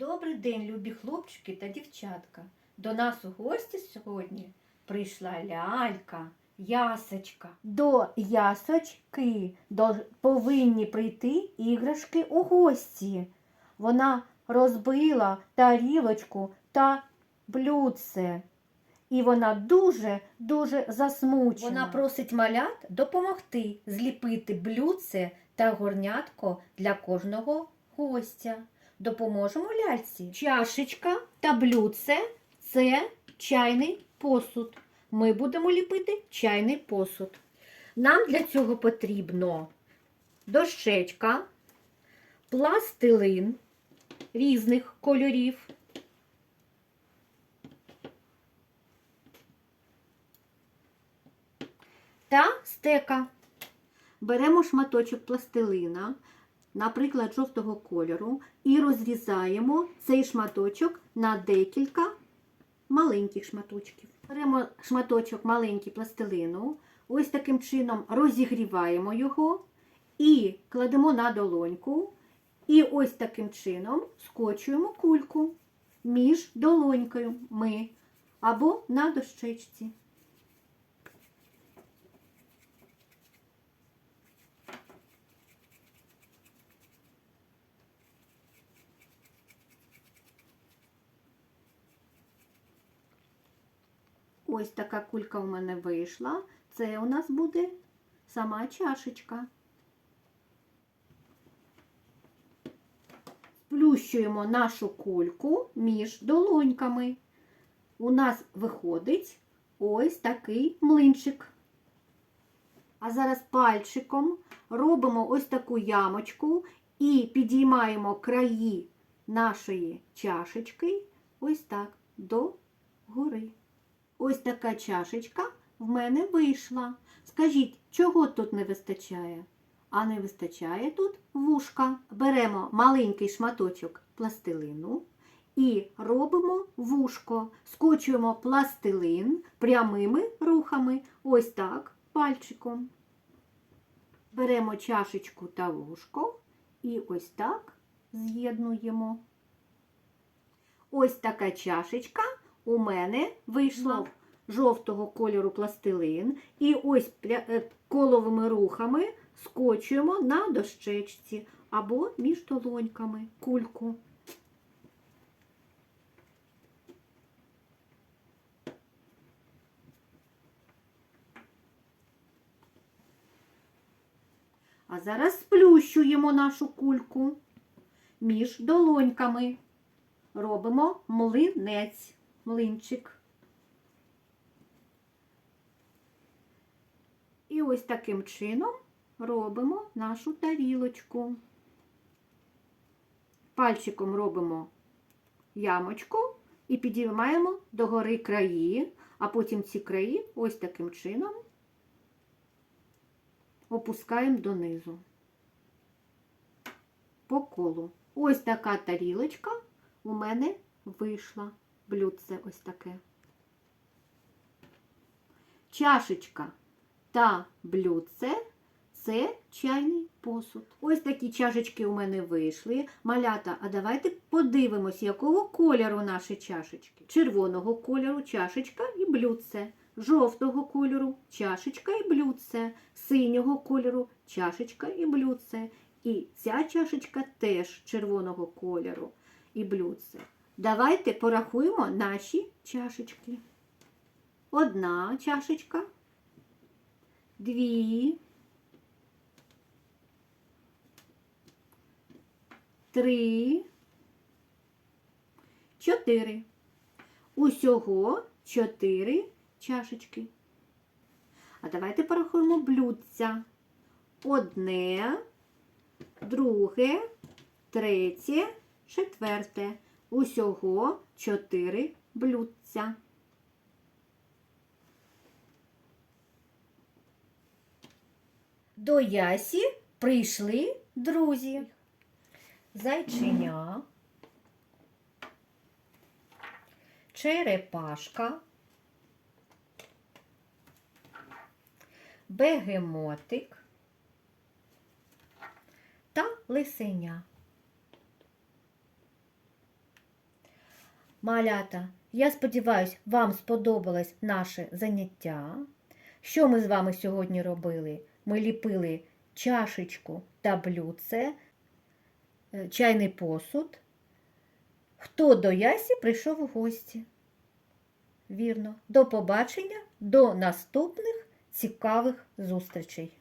Добрий день, любі хлопчики та дівчатка. До нас у гості сьогодні прийшла лялька, ясочка. До ясочки до... повинні прийти іграшки у гості. Вона розбила тарілочку та блюдце. І вона дуже-дуже засмучена. Вона просить малят допомогти зліпити блюдце та горнятко для кожного гостя. Допоможемо ляльці. Чашечка та блюдце це чайний посуд. Ми будемо ліпити чайний посуд. Нам для цього потрібно дощечка, пластилин різних кольорів. Та стека. Беремо шматочок пластилина, наприклад, жовтого кольору, і розрізаємо цей шматочок на декілька маленьких шматочків. Беремо шматочок маленький пластилину, ось таким чином розігріваємо його і кладемо на долоньку. І ось таким чином скочуємо кульку між долонькою ми або на дощечці. Ось така кулька у мене вийшла. Це у нас буде сама чашечка. Сплющуємо нашу кульку між долоньками. У нас виходить ось такий млинчик. А зараз пальчиком робимо ось таку ямочку і підіймаємо краї нашої чашечки ось так до гори. Ось така чашечка в мене вийшла. Скажіть, чого тут не вистачає? А не вистачає тут вушка. Беремо маленький шматочок пластилину і робимо вушко. Скочуємо пластилин прямими рухами, ось так, пальчиком. Беремо чашечку та вушко і ось так з'єднуємо. Ось така чашечка у мене вийшла жовтого кольору пластилин. І ось е, коловими рухами скочуємо на дощечці або між долоньками кульку. А зараз сплющуємо нашу кульку між долоньками. Робимо млинець, млинчик. І ось таким чином робимо нашу тарілочку. Пальчиком робимо ямочку і підіймаємо догори краї, а потім ці краї ось таким чином опускаємо донизу по колу. Ось така тарілочка у мене вийшла. Блюдце ось таке. Чашечка та блюдце це чайний посуд. Ось такі чашечки у мене вийшли. Малята, а давайте подивимось, якого кольору наші чашечки. Червоного кольору чашечка і блюдце. Жовтого кольору чашечка і блюдце, синього кольору чашечка і блюдце. І ця чашечка теж червоного кольору і блюдце. Давайте порахуємо наші чашечки. Одна чашечка, дві, три, чотири. Усього чотири чашечки. А давайте порахуємо блюдця. Одне, друге, третє, четверте. Усього чотири блюдця. До Ясі прийшли друзі. Зайчиня, черепашка, бегемотик та лисеня. Малята, я сподіваюся, вам сподобалось наше заняття. Що ми з вами сьогодні робили? Ми ліпили чашечку та блюдце, е, чайний посуд. Хто до Ясі прийшов у гості? Вірно. До побачення, до наступних цікавих зустрічей.